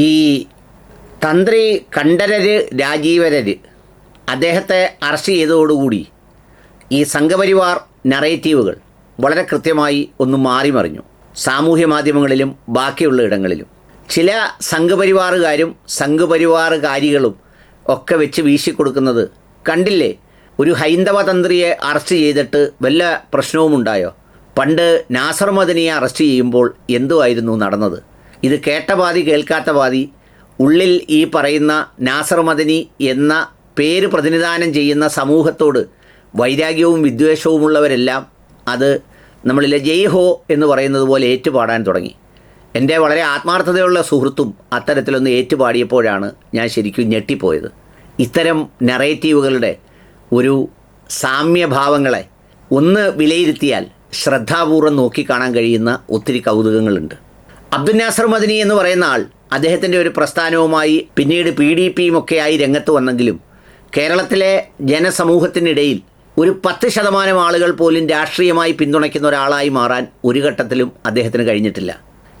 ഈ തന്ത്രി കണ്ഠരര് രാജീവരര് അദ്ദേഹത്തെ അറസ്റ്റ് ചെയ്തതോടുകൂടി ഈ സംഘപരിവാർ നറേറ്റീവുകൾ വളരെ കൃത്യമായി ഒന്ന് മാറിമറിഞ്ഞു സാമൂഹ്യ മാധ്യമങ്ങളിലും ബാക്കിയുള്ള ഇടങ്ങളിലും. ചില സംഘപരിവാറുകാരും സംഘപരിവാറുകാരികളും ഒക്കെ വെച്ച് വീശിക്കൊടുക്കുന്നത് കണ്ടില്ലേ? ഒരു ഹൈന്ദവ തന്ത്രിയെ അറസ്റ്റ് ചെയ്തിട്ട് വല്ല പ്രശ്നവും ഉണ്ടായോ പണ്ട് നാസർ മദനിയെ അറസ്റ്റ് ചെയ്യുമ്പോൾ എന്തുമായിരുന്നു നടന്നത്? ഇത് കേട്ട പാതി കേൾക്കാത്ത പാതി ഉള്ളിൽ ഈ പറയുന്ന നാസർ മദനി എന്ന പേര് പ്രതിനിധാനം ചെയ്യുന്ന സമൂഹത്തോട് വൈരാഗ്യവും വിദ്വേഷവുമുള്ളവരെല്ലാം അത് നമ്മളിലെ ജയ് ഹോ എന്ന് പറയുന്നത് പോലെ ഏറ്റുപാടാൻ തുടങ്ങി. എന്റെ വളരെ ആത്മാർത്ഥതയുള്ള സുഹൃത്തും അത്തരത്തിലൊന്ന് ഏറ്റുപാടിയപ്പോഴാണ് ഞാൻ ശരിക്കും ഞെട്ടിപ്പോയത്. ഇത്തരം നറേറ്റീവുകളുടെ ഒരു സാമ്യഭാവങ്ങളെ ഒന്ന് വിലയിരുത്തിയാൽ ശ്രദ്ധാപൂർവം നോക്കിക്കാണാൻ കഴിയുന്ന ഒത്തിരി കൗതുകങ്ങളുണ്ട്. അബ്ദുൽ നാസർ മദനി എന്ന് പറയുന്ന ആൾ അദ്ദേഹത്തിന്റെ ഒരു പ്രസ്ഥാനവുമായി പിന്നീട് പി ഡി പിയും ഒക്കെയായി രംഗത്ത് വന്നെങ്കിലും കേരളത്തിലെ ജനസമൂഹത്തിനിടയിൽ ഒരു പത്ത് ശതമാനം ആളുകൾ പോലും രാഷ്ട്രീയമായി പിന്തുണയ്ക്കുന്ന ഒരാളായി മാറാൻ ഒരു ഘട്ടത്തിലും അദ്ദേഹത്തിന് കഴിഞ്ഞിട്ടില്ല.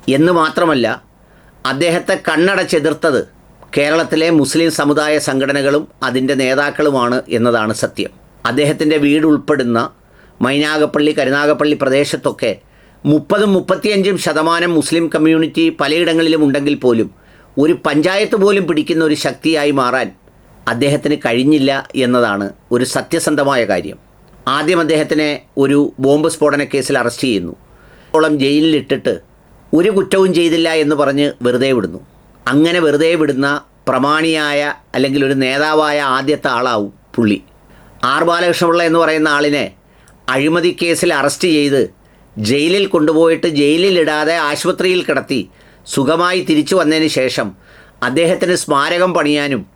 എന്ന് മാത്രമല്ല അദ്ദേഹത്തെ കണ്ണടച്ചെതിർത്തത് കേരളത്തിലെ മുസ്ലിം സമുദായ സംഘടനകളും അതിന്റെ നേതാക്കളുമാണ് എന്നതാണ് സത്യം. അദ്ദേഹത്തിന്റെ വീടുൾപ്പെടുന്ന മൈനാഗപ്പള്ളി കരുനാഗപ്പള്ളി പ്രദേശത്തൊക്കെ മുപ്പതും മുപ്പത്തിയഞ്ചും ശതമാനം മുസ്ലിം കമ്മ്യൂണിറ്റി പലയിടങ്ങളിലും ഉണ്ടെങ്കിൽ പോലും ഒരു പഞ്ചായത്ത് പോലും പിടിക്കുന്ന ഒരു ശക്തിയായി മാറാൻ അദ്ദേഹത്തിന് കഴിഞ്ഞില്ല എന്നതാണ് ഒരു സത്യസന്ധമായ കാര്യം. ആദ്യം അദ്ദേഹത്തിനെ ഒരു ബോംബ് സ്ഫോടന കേസിൽ അറസ്റ്റ് ചെയ്യുന്നു. ഓളം ജയിലിലിട്ടിട്ട് ഒരു കുറ്റവും ചെയ്തില്ല എന്ന് പറഞ്ഞ് വെറുതെ വിടുന്നു. അങ്ങനെ വെറുതെ വിടുന്ന പ്രമാണിയായ അല്ലെങ്കിൽ ഒരു നേതാവായ ആദ്യത്തെ ആളാവും പുള്ളി. ആർ ബാലകൃഷ്ണപിള്ള എന്ന് പറയുന്ന ആളിനെ അഴിമതി കേസിൽ അറസ്റ്റ് ചെയ്ത് ജയിലിൽ കൊണ്ടുപോയിട്ട് ജയിലിലിടാതെ ആശുപത്രിയിൽ കിടത്തി സുഖമായി തിരിച്ചു വന്നതിന് ശേഷം അദ്ദേഹത്തിന് സ്മാരകം പണിയാനും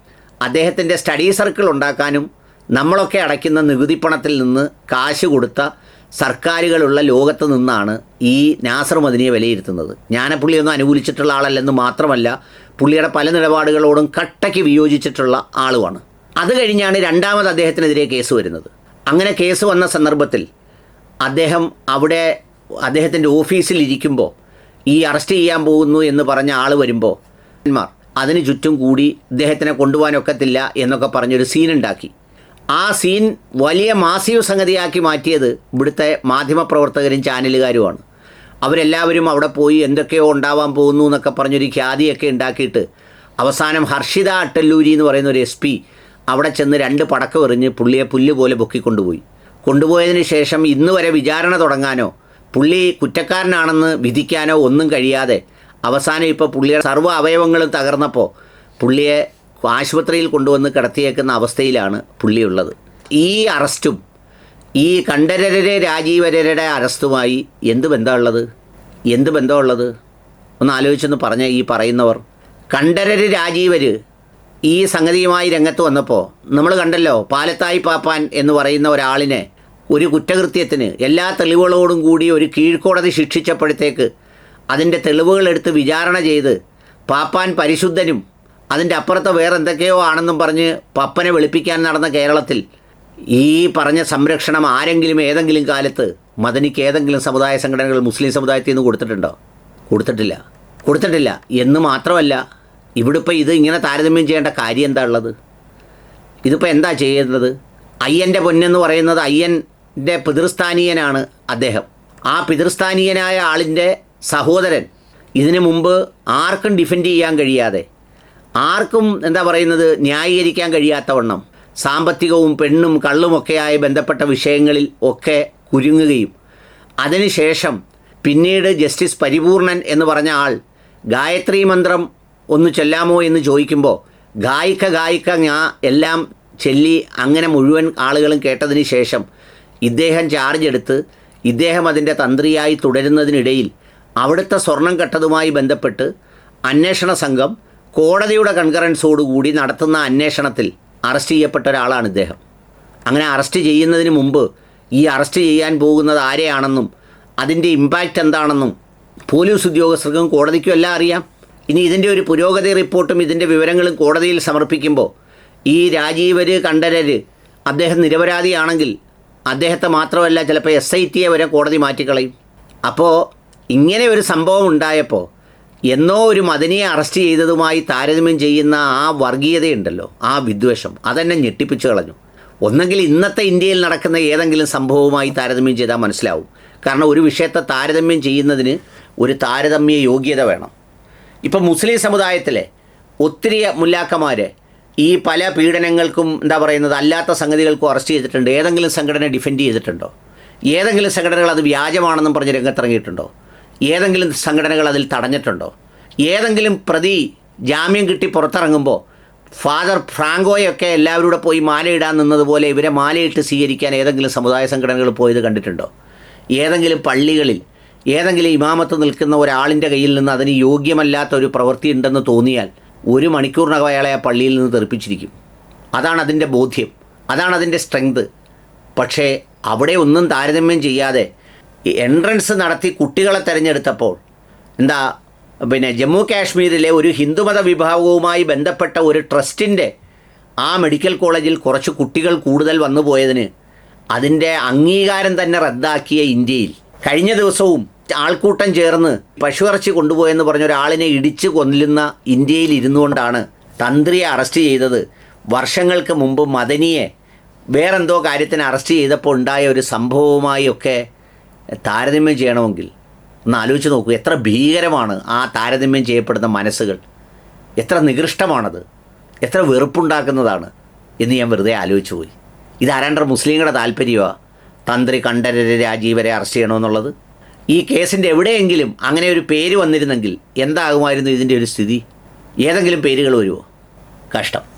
അദ്ദേഹത്തിന്റെ സ്റ്റഡി സർക്കിൾ ഉണ്ടാക്കാനും നമ്മളൊക്കെ അടയ്ക്കുന്ന നികുതി പണത്തിൽ നിന്ന് കാശ് കൊടുത്ത സർക്കാരുകളുള്ള ലോകത്ത് നിന്നാണ് ഈ നാസർ മദിനിയെ വിലയിരുത്തുന്നത്. ഞാൻ പുള്ളിയൊന്നും അനുകൂലിച്ചിട്ടുള്ള ആളല്ലെന്ന് മാത്രമല്ല പുള്ളിയുടെ പല നിലപാടുകളോടും കട്ടയ്ക്ക് വിയോജിച്ചിട്ടുള്ള ആളുമാണ്. അത് കഴിഞ്ഞാണ് രണ്ടാമത് അദ്ദേഹത്തിനെതിരെ കേസ് വരുന്നത്. അങ്ങനെ കേസ് വന്ന സന്ദർഭത്തിൽ അദ്ദേഹം അവിടെ അദ്ദേഹത്തിന്റെ ഓഫീസിൽ ഇരിക്കുമ്പോൾ ഈ അറസ്റ്റ് ചെയ്യാൻ പോകുന്നു എന്ന് പറഞ്ഞ ആൾ വരുമ്പോൾ മാർ അതിന് ചുറ്റും കൂടി ഇദ്ദേഹത്തിനെ കൊണ്ടുപോകാനൊക്കത്തില്ല എന്നൊക്കെ പറഞ്ഞൊരു സീൻ ഉണ്ടാക്കി ആ സീൻ വലിയ മാസീവ് സംഗതിയാക്കി മാറ്റിയത് ഇവിടുത്തെ മാധ്യമപ്രവർത്തകരും ചാനലുകാരുമാണ്. അവരെല്ലാവരും അവിടെ പോയി എന്തൊക്കെയോ ഉണ്ടാവാൻ പോകുന്നു എന്നൊക്കെ പറഞ്ഞൊരു ഖ്യാതിയൊക്കെ ഉണ്ടാക്കിയിട്ട് അവസാനം ഹർഷിത അട്ടല്ലൂരി എന്ന് പറയുന്ന ഒരു എസ് പി അവിടെ ചെന്ന് രണ്ട് പടക്കം എറിഞ്ഞ് പുള്ളിയെ പുല്ല് പോലെ പൊക്കിക്കൊണ്ടുപോയി. കൊണ്ടുപോയതിന് ശേഷം ഇന്ന് വരെ വിചാരണ തുടങ്ങാനോ പുള്ളി കുറ്റക്കാരനാണെന്ന് വിധിക്കാനോ ഒന്നും കഴിയാതെ അവസാനം ഇപ്പോൾ പുള്ളിയുടെ സർവ അവയവങ്ങളും തകർന്നപ്പോൾ പുള്ളിയെ ആശുപത്രിയിൽ കൊണ്ടുവന്ന് കിടത്തിയേക്കുന്ന അവസ്ഥയിലാണ് പുള്ളിയുള്ളത്. ഈ അറസ്റ്റും ഈ കണ്ഠരരെ രാജീവരരുടെ അറസ്റ്റുമായി എന്ത് ബന്ധമുള്ളത്? എന്ത് ബന്ധമുള്ളത്? ഒന്ന് ആലോചിച്ചൊന്ന് പറഞ്ഞ ഈ പറയുന്നവർ. കണ്ഠരര് രാജീവര് ഈ സംഗതിയുമായി രംഗത്ത് വന്നപ്പോൾ നമ്മൾ കണ്ടല്ലോ പാലത്തായി പാപ്പാൻ എന്ന് പറയുന്ന ഒരാളിനെ ഒരു കുറ്റകൃത്യത്തിന് എല്ലാ തെളിവുകളോടും കൂടി ഒരു കീഴ്ക്കോടതി ശിക്ഷിച്ചപ്പോഴത്തേക്ക് അതിന്റെ തെളിവുകളെടുത്ത് വിചാരണ ചെയ്ത് പാപ്പാൻ പരിശുദ്ധനും അതിന്റെ അപ്പുറത്ത് വേറെ എന്തൊക്കെയോ ആണെന്നും പറഞ്ഞ് പപ്പനെ വെളുപ്പിക്കാൻ നടന്ന കേരളത്തിൽ ഈ പറഞ്ഞ സംരക്ഷണം ആരെങ്കിലും ഏതെങ്കിലും കാലത്ത് മദനിക്ക് ഏതെങ്കിലും സമുദായ സംഘടനകൾ മുസ്ലിം സമുദായത്തിൽ നിന്ന് കൊടുത്തിട്ടുണ്ടോ? കൊടുത്തിട്ടില്ല. കൊടുത്തിട്ടില്ല. എന്ന് മാത്രമല്ല ഇവിടെ ഇപ്പോൾ ഇത് ഇങ്ങനെ താരതമ്യം ചെയ്യേണ്ട കാര്യം എന്താ ഉള്ളത്? ഇതിപ്പോൾ എന്താ ചെയ്യുന്നത് അയ്യന്റെ പൊന്നെന്ന് പറയുന്നത് അയ്യന്റെ പിതൃസ്ഥാനീയനാണ് അദ്ദേഹം. ആ പിതൃസ്ഥാനീയനായ ആളിന്റെ സഹോദരൻ ഇതിനു മുമ്പ് ആർക്കും ഡിഫെൻഡ് ചെയ്യാൻ കഴിയാതെ ആർക്കും എന്താ പറയുന്നത് ന്യായീകരിക്കാൻ കഴിയാത്തവണ്ണം സാമ്പത്തികവും പെണ്ണും കള്ളുമൊക്കെയായി ബന്ധപ്പെട്ട വിഷയങ്ങളിൽ ഒക്കെ കുരുങ്ങുകയും അതിനുശേഷം പിന്നീട് ജസ്റ്റിസ് പരിപൂർണൻ എന്ന് പറഞ്ഞ ആൾ ഗായത്രി മന്ത്രം ഒന്ന് ചൊല്ലാമോ എന്ന് ചോദിക്കുമ്പോൾ ഗായിക്ക ഗായിക്ക ഞാ എല്ലാം ചൊല്ലി അങ്ങനെ മുഴുവൻ ആളുകളും കേട്ടതിന് ശേഷം ഇദ്ദേഹം ചാർജ് എടുത്ത് ഇദ്ദേഹം അതിന്റെ തന്ത്രിയായി തുടരുന്നതിനിടയിൽ അവിടുത്തെ സ്വർണം കെട്ടതുമായി ബന്ധപ്പെട്ട് അന്വേഷണ സംഘം കോടതിയുടെ കൺകറൻസോടുകൂടി നടത്തുന്ന അന്വേഷണത്തിൽ അറസ്റ്റ് ചെയ്യപ്പെട്ട ഒരാളാണ് ഇദ്ദേഹം. അങ്ങനെ അറസ്റ്റ് ചെയ്യുന്നതിന് മുമ്പ് ഈ അറസ്റ്റ് ചെയ്യാൻ പോകുന്നത് ആരെയാണെന്നും അതിന്റെ ഇമ്പാക്റ്റ് എന്താണെന്നും പോലീസ് ഉദ്യോഗസ്ഥർക്കും കോടതിക്കും എല്ലാം അറിയാം. ഇനി ഇതിന്റെ ഒരു പുരോഗതി റിപ്പോർട്ടും ഇതിന്റെ വിവരങ്ങളും കോടതിയിൽ സമർപ്പിക്കുമ്പോൾ ഈ രാജീവര് കണ്ഠരര് അദ്ദേഹം നിരപരാധിയാണെങ്കിൽ അദ്ദേഹത്തെ മാത്രമല്ല ചിലപ്പോൾ എസ് ഐ ടിയെ വരെ കോടതി മാറ്റിക്കളയും. അപ്പോൾ ഇങ്ങനെ ഒരു സംഭവം ഉണ്ടായപ്പോൾ എന്നോ ഒരു മദനിയെ അറസ്റ്റ് ചെയ്തതുമായി താരതമ്യം ചെയ്യുന്ന ആ വർഗീയതയുണ്ടല്ലോ ആ വിദ്വേഷം അതെന്നെ ഞെട്ടിപ്പിച്ചു കളഞ്ഞു. ഒന്നെങ്കിൽ ഇന്നത്തെ ഇന്ത്യയിൽ നടക്കുന്ന ഏതെങ്കിലും സംഭവവുമായി താരതമ്യം ചെയ്താൽ മനസ്സിലാവും. കാരണം ഒരു വിഷയത്തെ താരതമ്യം ചെയ്യുന്നതിന് ഒരു താരതമ്യ യോഗ്യത വേണം. ഇപ്പം മുസ്ലിം സമുദായത്തിലെ ഒത്തിരി മുല്ലാക്കന്മാർ ഈ പല പീഡനങ്ങൾക്കും എന്താ പറയുന്നത് അല്ലാത്ത സംഗതികൾക്കും അറസ്റ്റ് ചെയ്തിട്ടുണ്ട്. ഏതെങ്കിലും സംഘടന ഡിഫെൻഡ് ചെയ്തിട്ടുണ്ടോ? ഏതെങ്കിലും സംഘടനകൾ അത് വ്യാജമാണെന്നും പറഞ്ഞ് രംഗത്തിറങ്ങിയിട്ടുണ്ടോ? ഏതെങ്കിലും സംഘടനകൾ അതിൽ തടഞ്ഞിട്ടുണ്ടോ? ഏതെങ്കിലും പ്രതി ജാമ്യം കിട്ടി പുറത്തിറങ്ങുമ്പോൾ ഫാദർ ഫ്രാങ്കോയൊക്കെ എല്ലാവരുടെ പോയി മാലയിടാൻ നിന്നതുപോലെ ഇവരെ മാലയിട്ട് സ്വീകരിക്കാൻ ഏതെങ്കിലും സമുദായ സംഘടനകൾ പോയത് കണ്ടിട്ടുണ്ടോ? ഏതെങ്കിലും പള്ളികളിൽ ഏതെങ്കിലും ഇമാമത്ത് നിൽക്കുന്ന ഒരാളിന്റെ കയ്യിൽ നിന്ന് അതിന് യോഗ്യമല്ലാത്ത ഒരു പ്രവൃത്തി ഉണ്ടെന്ന് തോന്നിയാൽ ഒരു മണിക്കൂറിനകം അയാളെ ആ പള്ളിയിൽ നിന്ന് തെറിപ്പിച്ചിരിക്കും. അതാണ് അതിന്റെ ബോധ്യം. അതാണ് അതിന്റെ സ്ട്രെങ്ത് പക്ഷേ അവിടെ ഒന്നും താരതമ്യം ചെയ്യാതെ എൻട്രൻസ് നടത്തി കുട്ടികളെ തിരഞ്ഞെടുത്തപ്പോൾ എന്താ പിന്നെ ജമ്മു കാശ്മീരിലെ ഒരു ഹിന്ദുമത വിഭാഗവുമായി ബന്ധപ്പെട്ട ഒരു ട്രസ്റ്റിന്റെ ആ മെഡിക്കൽ കോളേജിൽ കുറച്ച് കുട്ടികൾ കൂടുതൽ വന്നു പോയതിന് അതിന്റെ അംഗീകാരം തന്നെ റദ്ദാക്കിയ ഇന്ത്യയിൽ. കഴിഞ്ഞ ദിവസവും ആൾക്കൂട്ടം ചേർന്ന് പശുവിറച്ചി കൊണ്ടുപോയെന്ന് പറഞ്ഞ ഒരാളിനെ ഇടിച്ച് കൊല്ലുന്ന ഇന്ത്യയിൽ ഇരുന്നുകൊണ്ടാണ് തന്ത്രിയെ അറസ്റ്റ് ചെയ്തത്. വർഷങ്ങൾക്ക് മുമ്പ് മദനിയെ വേറെന്തോ കാര്യത്തിന് അറസ്റ്റ് ചെയ്തപ്പോൾ ഉണ്ടായ ഒരു സംഭവവുമായി ഒക്കെ താരതമ്യം ചെയ്യണമെങ്കിൽ ഒന്ന് ആലോചിച്ച് നോക്കൂ. എത്ര ഭീകരമാണ് ആ താരതമ്യം ചെയ്യപ്പെടുന്ന മനസ്സുകൾ. എത്ര നികൃഷ്ടമാണത്. എത്ര വെറുപ്പുണ്ടാക്കുന്നതാണ് എന്ന് ഞാൻ വെറുതെ ആലോചിച്ചു പോയി. ഇതാരാണ്ടർ മുസ്ലിങ്ങളുടെ താല്പര്യമാണ് തന്ത്രി കണ്ഠരരെ രാജീവരെ അറസ്റ്റ് ചെയ്യണമെന്നുള്ളത്? ഈ കേസിന്റെ എവിടെയെങ്കിലും അങ്ങനെ ഒരു പേര് വന്നിരുന്നെങ്കിൽ എന്താകുമായിരുന്നു ഇതിന്റെ ഒരു സ്ഥിതി? ഏതെങ്കിലും പേരുകൾ വരുമോ കഷ്ടം.